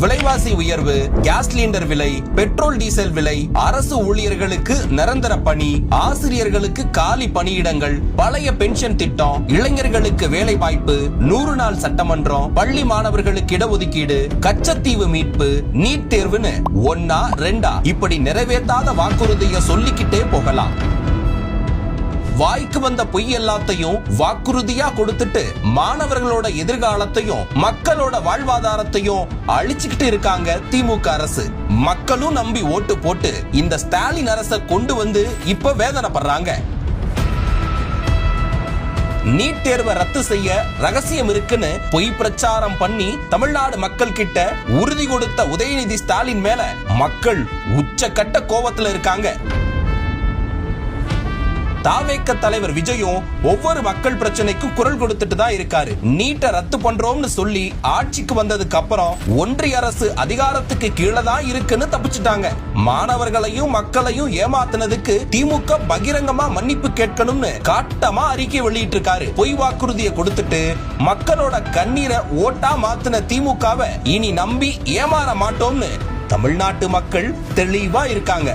விலைவாசி உயர்வு gas cylinder விலை பெட்ரோல் டீசல் விலை அரசு ஊழியர்களுக்கு நிரந்தர பணி ஆசிரியர்களுக்கு காலி பணியிடங்கள் பழைய பென்ஷன் திட்டம் இளைஞர்களுக்கு வேலை வாய்ப்பு நூறு நாள் சட்டமன்றம் பள்ளி மாணவர்களுக்கு இடஒதுக்கீடு கச்சத்தீவு மீட்பு நீட் தேர்வுன்னு ஒன்னா ரெண்டா? இப்படி நிறைவேற்றாத வாக்குறுதியை சொல்லிக்கிட்டே போகலாம். வாய்க்கு வந்த பொய் எல்லாத்தையும் வாக்குறுதியா கொடுத்துட்டு மாணவர்களோட எதிர்காலத்தையும் மக்களோட வாழ்வாதாரத்தையும் அழிச்சுக்கிட்டு இருக்காங்க திமுக அரசு. மக்களும் நம்பி ஓட்டு போட்டு இந்த ஸ்டாலின் அரசை கொண்டு வந்து இப்ப வேதனைப்படுறாங்க. நீட் தேர்வை ரத்து செய்ய ரகசியம் இருக்குன்னு பொய் பிரச்சாரம் பண்ணி தமிழ்நாடு மக்கள் கிட்ட உறுதி கொடுத்த உதயநிதி ஸ்டாலின் மேல மக்கள் உச்சக்கட்ட கோபத்துல இருக்காங்க. தாவேக்க தலைவர் விஜயும் ஒவ்வொரு மக்கள் பிரச்சனைக்கும் குரல் கொடுத்துட்டு தான் இருக்காரு. நீட்டை ரத்து பண்றோம்னு சொல்லி ஆட்சிக்கு வந்ததுக்கு அப்புறம் ஒன்றிய அரசு அதிகாரத்துக்கு கீழே தான் இருக்குன்னு தப்பிச்சுட்டாங்க. மாணவர்களையும் மக்களையும் ஏமாத்தினதுக்கு திமுக பகிரங்கமா மன்னிப்பு கேட்கணும்னு காட்டமா அறிக்கை வெளியிட்டு இருக்காரு பொய் வாக்குறுதியை கொடுத்துட்டு மக்களோட கண்ணீரை ஓட்டா மாத்தின திமுகவை இனி நம்பி ஏமாற மாட்டோம்னு தமிழ்நாட்டு மக்கள் தெளிவா இருக்காங்க.